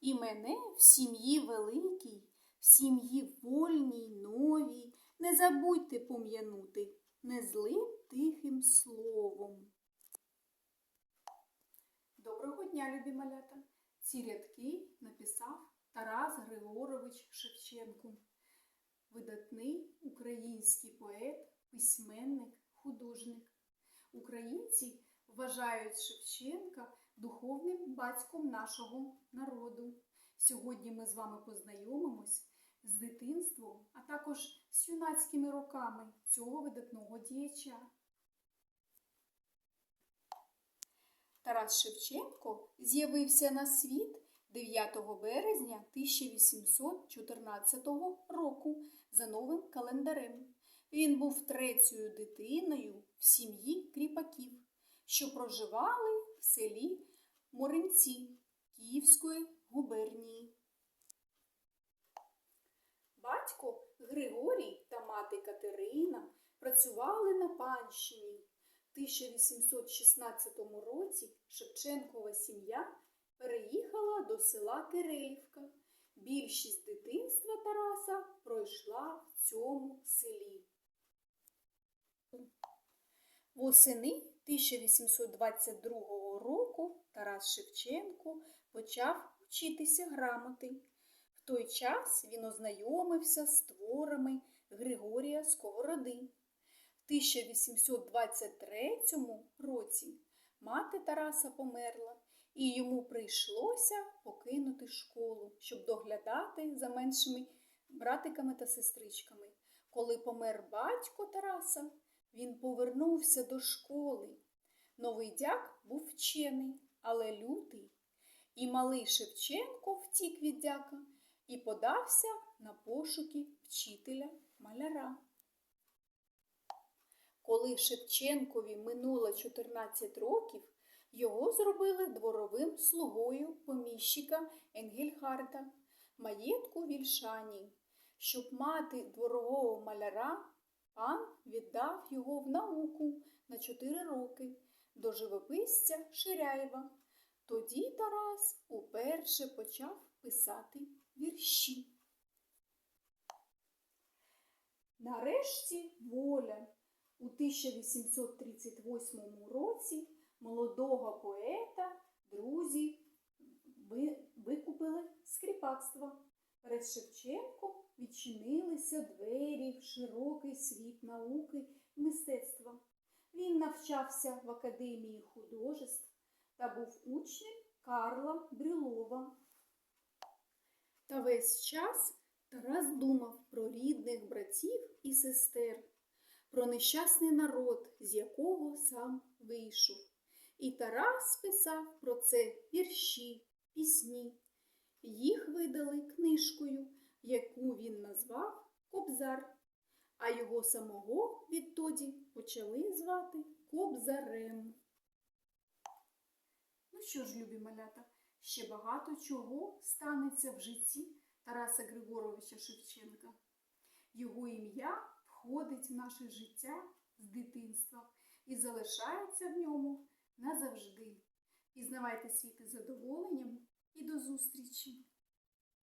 І мене в сім'ї великій, в сім'ї вольній, новій, не забудьте пом'янути незлим тихим словом. Доброго дня, любі малята! Ці рядки написав Тарас Григорович Шевченко, видатний український поет, письменник, художник. Українці вважають Шевченка духовним батьком нашого народу. Сьогодні ми з вами познайомимось з дитинством, а також з юнацькими роками цього видатного діяча. Тарас Шевченко з'явився на світ 9 березня 1814 року за новим календарем. Він був третьою дитиною в сім'ї кріпаків, що проживали в селі Моринці Київської губернії. Батько Григорій та мати Катерина працювали на панщині. В 1816 році Шевченкова сім'я переїхала до села Кирилівка. Більшість дитинства Тараса пройшла в цьому селі. Восени 1822 року Тарас Шевченко почав вчитися грамоти. В той час він ознайомився з творами Григорія Сковороди. В 1823 році мати Тараса померла, і йому прийшлося покинути школу, щоб доглядати за меншими братиками та сестричками. Коли помер батько Тараса, він повернувся до школи. Новий дяк був вчений, але лютий. І малий Шевченко втік від дяка і подався на пошуки вчителя маляра. Коли Шевченкові минуло 14 років, його зробили дворовим слугою поміщика Енгельхарта, маєтку Вільшані. Щоб мати дворового маляра, пан віддав його в науку на 4 роки до живописця Ширяєва. Тоді Тарас уперше почав писати вірші. Нарешті воля. У 1838 році молодого поета друзі викупили скріпацтва. Перед Шевченком відчинилися двері в широкий світ науки і мистецтва. Він навчався в Академії художеств та був учнем Карла Брюлова. Та весь час Тарас думав про рідних братів і сестер, про нещасний народ, з якого сам вийшов. І Тарас писав про це вірші, пісні. Їх видали книжкою, яку він назвав Кобзар, а його самого відтоді почали звати Кобзарем. Ну що ж, любі малята, ще багато чого станеться в житті Тараса Григоровича Шевченка. Його ім'я входить в наше життя з дитинства і залишається в ньому назавжди. Пізнавайте світ із задоволенням і до зустрічі!